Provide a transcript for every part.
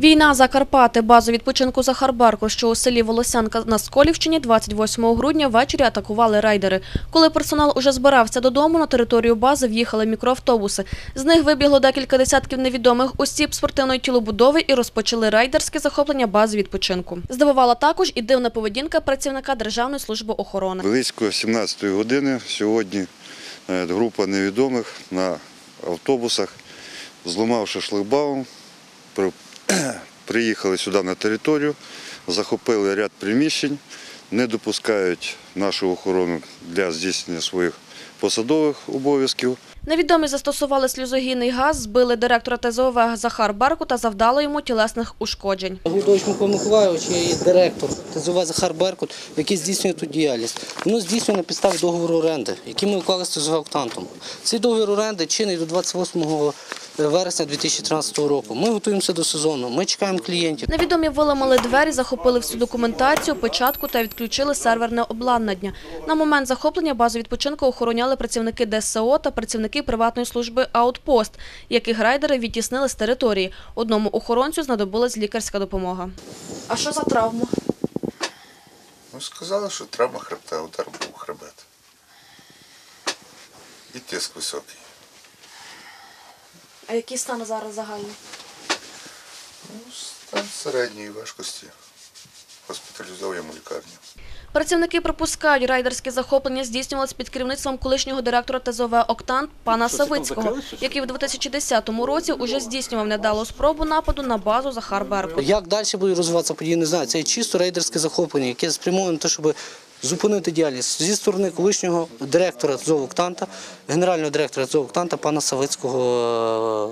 Війна за Карпати. Базу відпочинку Захарбарку, що у селі Волосянка на Сколівщині 28 грудня ввечері атакували райдери. Коли персонал уже збирався додому, на територію бази в'їхали мікроавтобуси. З них вибігло декілька десятків невідомих осіб спортивної тілобудови і розпочали райдерське захоплення бази відпочинку. Здивувала також і дивна поведінка працівника Державної служби охорони. Близько 17-ї години сьогодні е, група невідомих на автобусах, зламавши шлагбаум, приїхали сюди на територію, захопили ряд приміщень, не допускають нашу охорону для здійснення своїх посадових обов'язків. Невідомі застосували сльозогінний газ, збили директора ТЗОВ Захар Барку та завдали йому тілесних ушкоджень. Гудович Микола Миколайович є директор ТЗВ Захар Беркут, який здійснює тут діяльність. Воно здійснює на підставі договору оренди, який ми уклали з ТЗВ «Октантом». Цей договір оренди чинний до 28 вересня 2013 року. Ми готуємося до сезону, ми чекаємо клієнтів. Невідомі виламали двері, захопили всю документацію, печатку та відключили серверне обладнання. На момент захоплення базу відпочинку охороняли працівники ДСО та працівники приватної служби «Аутпост», яких райдери відтіснили з території. Одному охоронцю знадобилась лікарська допомога. А що за травма? Ну, сказали, що травма хребта, удар був хребет. І тиск високий. А який стан зараз загальний? Ну, стан середньої важкості. Госпіталізуємо лікарню. Працівники припускають, райдерське захоплення здійснювалось під керівництвом колишнього директора ТЗОВ «Октант» пана Савицького, який в 2010 році уже здійснював недалу спробу нападу на базу Захар Беркут. Як далі будуть розвиватися події, не знаю. Це чисто рейдерське захоплення, яке спрямоване на те, щоб зупинити діяльність зі сторони колишнього директора ЗОВ «Октанта», генерального директора ЗОВ «Октанта» пана Савицького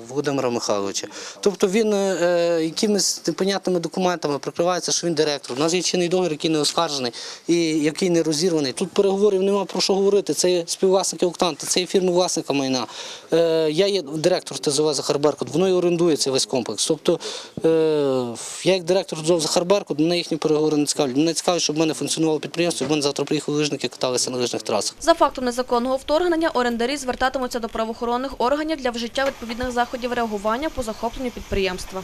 е, Володимира Михайловича. Тобто він е, якимись непонятними документами прикривається, що він директор. У нас є чинний договір, який не оскаржений і який не розірваний. Тут переговорів нема про що говорити. Це є співвласники «Октанта», це є фірми власника майна. Е, я є директор ТЗВ «Захарберкут», воно і орендує цей весь комплекс. Тобто е, я як директор ЗОВ «Захар Беркут», мене їхні переговори не цікавлять. Мене цікавить, щоб в мене функціонувало підприємство, щоб в мене завтра приїхали лижники, каталися на лижних трасах. За фактом незаконного вторгнення орендарі звертатимуться до правоохоронних органів для вжиття відповідних заходів реагування по захопленню підприємства.